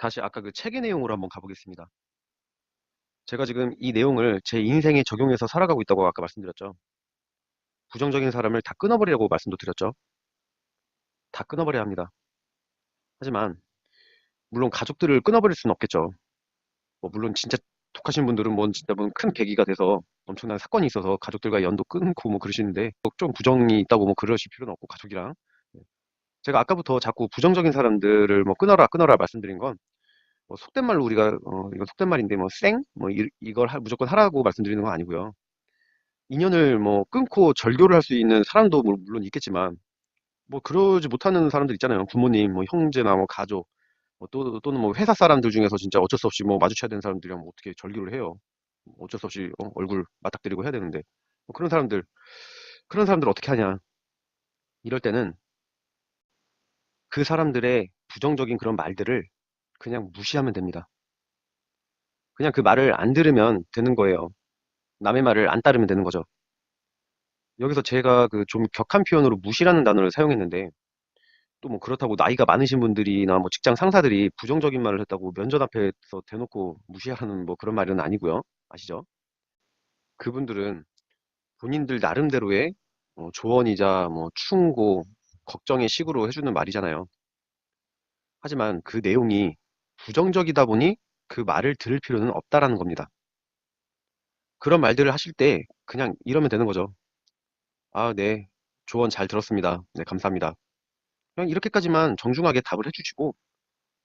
다시 아까 그 책의 내용으로 한번 가보겠습니다. 제가 지금 이 내용을 제 인생에 적용해서 살아가고 있다고 아까 말씀드렸죠. 부정적인 사람을 다 끊어버리라고 말씀도 드렸죠. 다 끊어버려야 합니다. 하지만 물론 가족들을 끊어버릴 수는 없겠죠. 뭐 물론 진짜 독하신 분들은 뭐 진짜 뭐큰 계기가 돼서 엄청난 사건이 있어서 가족들과 연도 끊고 뭐 그러시는데 좀 부정이 있다고 뭐 그러실 필요는 없고 가족이랑 네. 제가 아까부터 자꾸 부정적인 사람들을 뭐 끊어라 끊어라 말씀드린 건 뭐 속된 말로 우리가 어 이건 속된 말인데 뭐 쌩? 뭐 이, 이걸 하, 무조건 하라고 말씀드리는 건 아니고요. 인연을 뭐 끊고 절교를 할 수 있는 사람도 물- 물론 있겠지만 뭐 그러지 못하는 사람들 있잖아요. 부모님, 뭐 형제나 뭐 가족, 뭐 또, 또는 뭐 회사 사람들 중에서 진짜 어쩔 수 없이 뭐 마주쳐야 되는 사람들이랑 뭐 어떻게 절교를 해요. 어쩔 수 없이 어, 얼굴 맞닥뜨리고 해야 되는데 뭐 그런 사람들 그런 사람들 어떻게 하냐? 이럴 때는 그 사람들의 부정적인 그런 말들을 그냥 무시하면 됩니다. 그냥 그 말을 안 들으면 되는 거예요. 남의 말을 안 따르면 되는 거죠. 여기서 제가 그 좀 격한 표현으로 무시라는 단어를 사용했는데 또 뭐 그렇다고 나이가 많으신 분들이나 뭐 직장 상사들이 부정적인 말을 했다고 면접 앞에서 대놓고 무시하는 뭐 그런 말은 아니고요. 아시죠? 그분들은 본인들 나름대로의 어, 조언이자 뭐 충고, 걱정의 식으로 해주는 말이잖아요. 하지만 그 내용이 부정적이다 보니 그 말을 들을 필요는 없다라는 겁니다. 그런 말들을 하실 때 그냥 이러면 되는 거죠. 아, 네. 조언 잘 들었습니다. 네, 감사합니다. 그냥 이렇게까지만 정중하게 답을 해주시고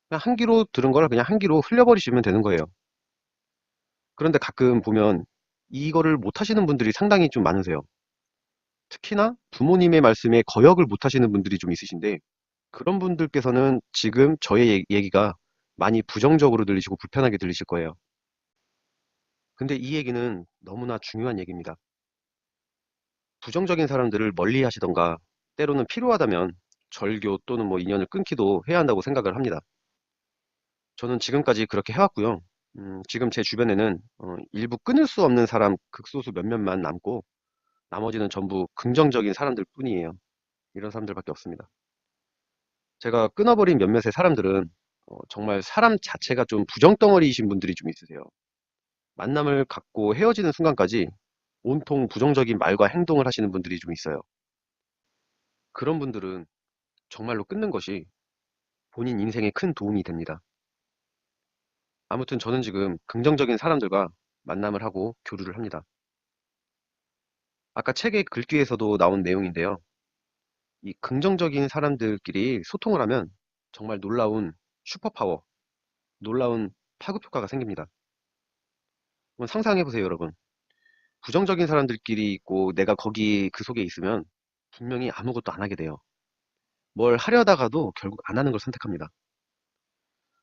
그냥 한 귀로 들은 걸 그냥 한 귀로 흘려버리시면 되는 거예요. 그런데 가끔 보면 이거를 못 하시는 분들이 상당히 좀 많으세요. 특히나 부모님의 말씀에 거역을 못 하시는 분들이 좀 있으신데 그런 분들께서는 지금 저의 얘- 얘기가 많이 부정적으로 들리시고 불편하게 들리실 거예요. 근데 이 얘기는 너무나 중요한 얘기입니다. 부정적인 사람들을 멀리 하시던가 때로는 필요하다면 절교 또는 뭐 인연을 끊기도 해야 한다고 생각을 합니다. 저는 지금까지 그렇게 해왔고요. 음, 지금 제 주변에는 어, 일부 끊을 수 없는 사람 극소수 몇몇만 남고 나머지는 전부 긍정적인 사람들 뿐이에요. 이런 사람들밖에 없습니다. 제가 끊어버린 몇몇의 사람들은 어, 정말 사람 자체가 좀 부정덩어리이신 분들이 좀 있으세요. 만남을 갖고 헤어지는 순간까지 온통 부정적인 말과 행동을 하시는 분들이 좀 있어요. 그런 분들은 정말로 끊는 것이 본인 인생에 큰 도움이 됩니다. 아무튼 저는 지금 긍정적인 사람들과 만남을 하고 교류를 합니다. 아까 책의 글귀에서도 나온 내용인데요. 이 긍정적인 사람들끼리 소통을 하면 정말 놀라운 슈퍼파워, 놀라운 파급 효과가 생깁니다. 한번 상상해 보세요, 여러분. 부정적인 사람들끼리 있고 내가 거기 그 속에 있으면 분명히 아무것도 안 하게 돼요. 뭘 하려다가도 결국 안 하는 걸 선택합니다.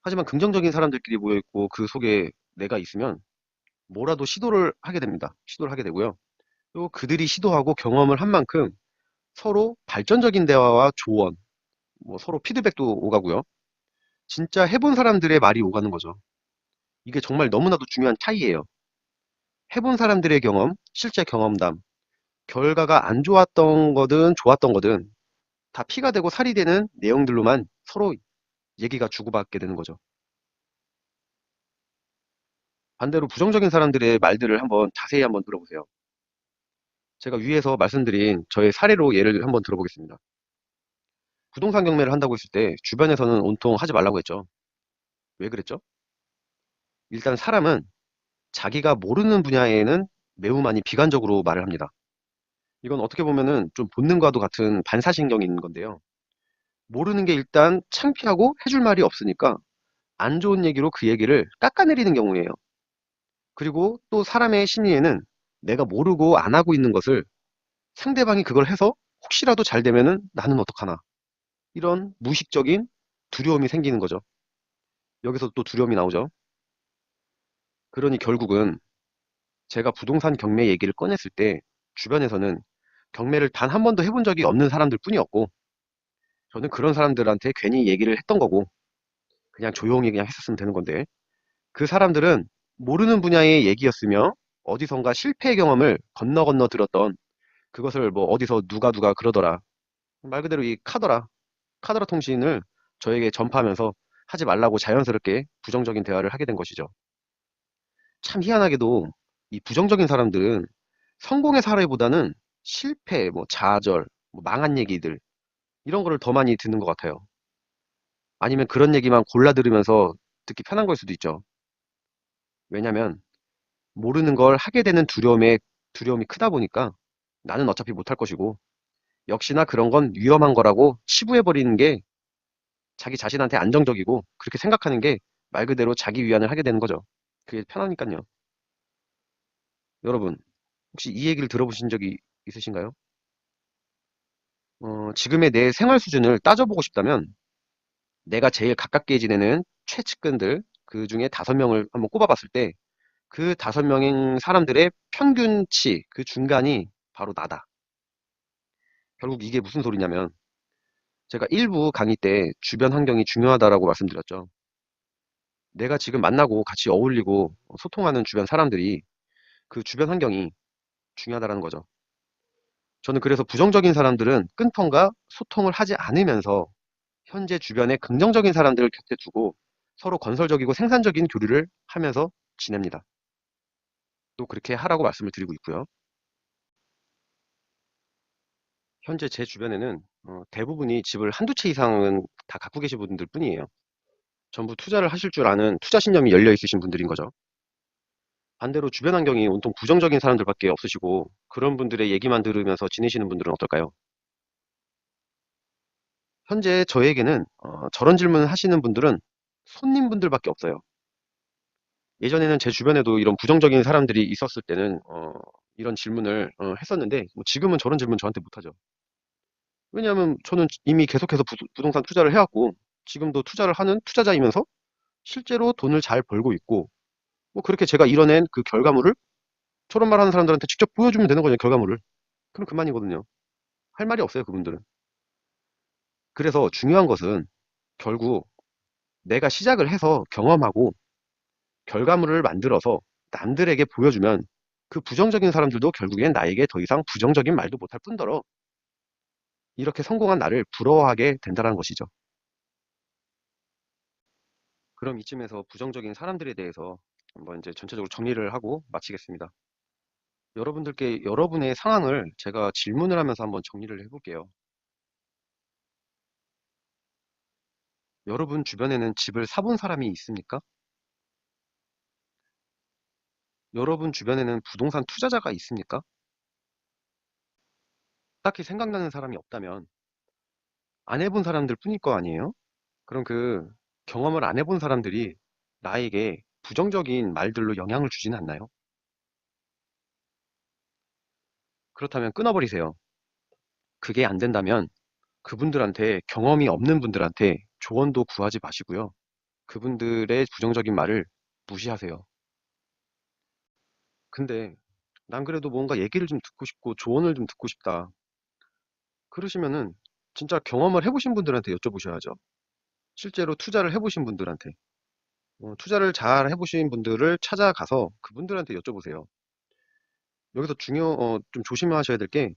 하지만 긍정적인 사람들끼리 모여 있고 그 속에 내가 있으면 뭐라도 시도를 하게 됩니다. 시도를 하게 되고요. 또 그들이 시도하고 경험을 한 만큼 서로 발전적인 대화와 조언, 뭐 서로 피드백도 오가고요. 진짜 해본 사람들의 말이 오가는 거죠. 이게 정말 너무나도 중요한 차이예요. 해본 사람들의 경험, 실제 경험담, 결과가 안 좋았던 거든 좋았던 거든 다 피가 되고 살이 되는 내용들로만 서로 얘기가 주고받게 되는 거죠. 반대로 부정적인 사람들의 말들을 한번 자세히 한번 들어보세요. 제가 위에서 말씀드린 저의 사례로 예를 한번 들어보겠습니다. 부동산 경매를 한다고 했을 때 주변에서는 온통 하지 말라고 했죠. 왜 그랬죠? 일단 사람은 자기가 모르는 분야에는 매우 많이 비관적으로 말을 합니다. 이건 어떻게 보면은 좀 본능과도 같은 반사신경인 건데요. 모르는 게 일단 창피하고 해줄 말이 없으니까 안 좋은 얘기로 그 얘기를 깎아내리는 경우예요. 그리고 또 사람의 심리에는 내가 모르고 안 하고 있는 것을 상대방이 그걸 해서 혹시라도 잘 되면은 나는 어떡하나. 이런 무의식적인 두려움이 생기는 거죠. 여기서 또 두려움이 나오죠. 그러니 결국은 제가 부동산 경매 얘기를 꺼냈을 때 주변에서는 경매를 단 한 번도 해본 적이 없는 사람들 뿐이었고 저는 그런 사람들한테 괜히 얘기를 했던 거고 그냥 조용히 그냥 했었으면 되는 건데 그 사람들은 모르는 분야의 얘기였으며 어디선가 실패 경험을 건너 건너 들었던 그것을 뭐 어디서 누가 누가 그러더라 말 그대로 이 카더라 카더라 통신을 저에게 전파하면서 하지 말라고 자연스럽게 부정적인 대화를 하게 된 것이죠. 참 희한하게도 이 부정적인 사람들은 성공의 사례보다는 실패, 뭐 좌절, 뭐 망한 얘기들 이런 거를 더 많이 듣는 것 같아요. 아니면 그런 얘기만 골라 들으면서 듣기 편한 걸 수도 있죠. 왜냐면 모르는 걸 하게 되는 두려움에 두려움이 크다 보니까 나는 어차피 못할 것이고 역시나 그런 건 위험한 거라고 치부해 버리는 게 자기 자신한테 안정적이고 그렇게 생각하는 게 말 그대로 자기 위안을 하게 되는 거죠. 그게 편하니까요. 여러분, 혹시 이 얘기를 들어보신 적이 있으신가요? 어, 지금의 내 생활 수준을 따져보고 싶다면 내가 제일 가깝게 지내는 최측근들 그 중에 다섯 명을 한번 꼽아봤을 때 그 다섯 명인 사람들의 평균치 그 중간이 바로 나다. 결국 이게 무슨 소리냐면 제가 일부 강의 때 주변 환경이 중요하다라고 말씀드렸죠. 내가 지금 만나고 같이 어울리고 소통하는 주변 사람들이 그 주변 환경이 중요하다라는 거죠. 저는 그래서 부정적인 사람들은 끈턴과 소통을 하지 않으면서 현재 주변에 긍정적인 사람들을 곁에 두고 서로 건설적이고 생산적인 교류를 하면서 지냅니다. 또 그렇게 하라고 말씀을 드리고 있고요. 현재 제 주변에는 어, 대부분이 집을 한두 채 이상은 다 갖고 계신 분들 뿐이에요. 전부 투자를 하실 줄 아는 투자 신념이 열려 있으신 분들인 거죠. 반대로 주변 환경이 온통 부정적인 사람들밖에 없으시고 그런 분들의 얘기만 들으면서 지내시는 분들은 어떨까요? 현재 저에게는 어, 저런 질문을 하시는 분들은 손님분들밖에 없어요. 예전에는 제 주변에도 이런 부정적인 사람들이 있었을 때는 어, 이런 질문을 어, 했었는데 뭐 지금은 저런 질문 저한테 못하죠. 왜냐하면 저는 이미 계속해서 부, 부동산 투자를 해왔고 지금도 투자를 하는 투자자이면서 실제로 돈을 잘 벌고 있고 뭐 그렇게 제가 이뤄낸 그 결과물을 저런 말 하는 사람들한테 직접 보여주면 되는 거죠, 결과물을. 그럼 그만이거든요. 할 말이 없어요, 그분들은. 그래서 중요한 것은 결국 내가 시작을 해서 경험하고 결과물을 만들어서 남들에게 보여주면 그 부정적인 사람들도 결국엔 나에게 더 이상 부정적인 말도 못할 뿐더러 이렇게 성공한 나를 부러워하게 된다는 것이죠. 그럼 이쯤에서 부정적인 사람들에 대해서 한번 이제 전체적으로 정리를 하고 마치겠습니다. 여러분들께 여러분의 상황을 제가 질문을 하면서 한번 정리를 해볼게요. 여러분 주변에는 집을 사본 사람이 있습니까? 여러분 주변에는 부동산 투자자가 있습니까? 딱히 생각나는 사람이 없다면 안 해본 사람들 뿐일 거 아니에요? 그럼 그 경험을 안 해본 사람들이 나에게 부정적인 말들로 영향을 주지는 않나요? 그렇다면 끊어버리세요. 그게 안 된다면 그분들한테 경험이 없는 분들한테 조언도 구하지 마시고요. 그분들의 부정적인 말을 무시하세요. 근데 난 그래도 뭔가 얘기를 좀 듣고 싶고 조언을 좀 듣고 싶다. 그러시면은 진짜 경험을 해보신 분들한테 여쭤보셔야죠. 실제로 투자를 해보신 분들한테. 어, 투자를 잘 해보신 분들을 찾아가서 그분들한테 여쭤보세요. 여기서 중요, 어, 좀 조심하셔야 될 게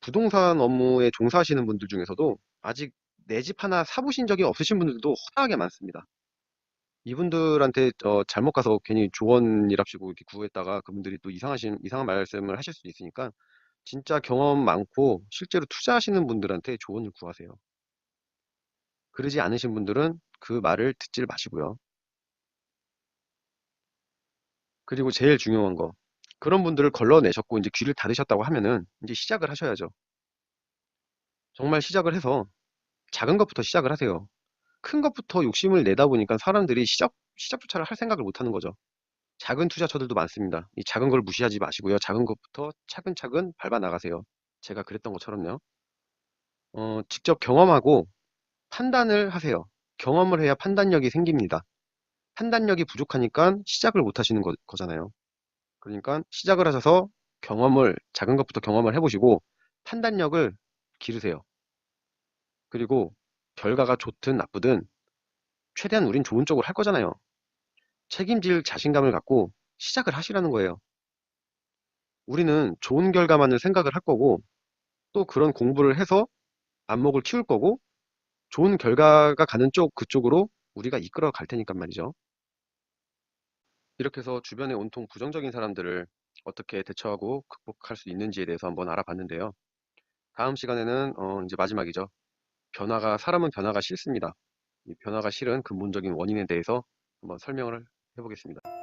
부동산 업무에 종사하시는 분들 중에서도 아직 내 집 하나 사보신 적이 없으신 분들도 허다하게 많습니다. 이분들한테 어, 잘못 가서 괜히 조언이랍시고 이렇게 구했다가 그분들이 또 이상하신 이상한 말씀을 하실 수도 있으니까 진짜 경험 많고 실제로 투자하시는 분들한테 조언을 구하세요. 그러지 않으신 분들은 그 말을 듣질 마시고요. 그리고 제일 중요한 거 그런 분들을 걸러내셨고 이제 귀를 닫으셨다고 하면은 이제 시작을 하셔야죠. 정말 시작을 해서 작은 것부터 시작을 하세요. 큰 것부터 욕심을 내다 보니까 사람들이 시작, 시작조차를 할 생각을 못 하는 거죠. 작은 투자처들도 많습니다. 이 작은 걸 무시하지 마시고요. 작은 것부터 차근차근 밟아 나가세요. 제가 그랬던 것처럼요. 어, 직접 경험하고 판단을 하세요. 경험을 해야 판단력이 생깁니다. 판단력이 부족하니까 시작을 못 하시는 거, 거잖아요. 그러니까 시작을 하셔서 경험을, 작은 것부터 경험을 해보시고 판단력을 기르세요. 그리고 결과가 좋든 나쁘든 최대한 우린 좋은 쪽으로 할 거잖아요. 책임질 자신감을 갖고 시작을 하시라는 거예요. 우리는 좋은 결과만을 생각을 할 거고 또 그런 공부를 해서 안목을 키울 거고 좋은 결과가 가는 쪽 그쪽으로 우리가 이끌어 갈 테니까 말이죠. 이렇게 해서 주변에 온통 부정적인 사람들을 어떻게 대처하고 극복할 수 있는지에 대해서 한번 알아봤는데요. 다음 시간에는 어, 이제 마지막이죠. 변화가 사람은 변화가 싫습니다. 이 변화가 싫은 근본적인 원인에 대해서 한번 설명을 해보겠습니다.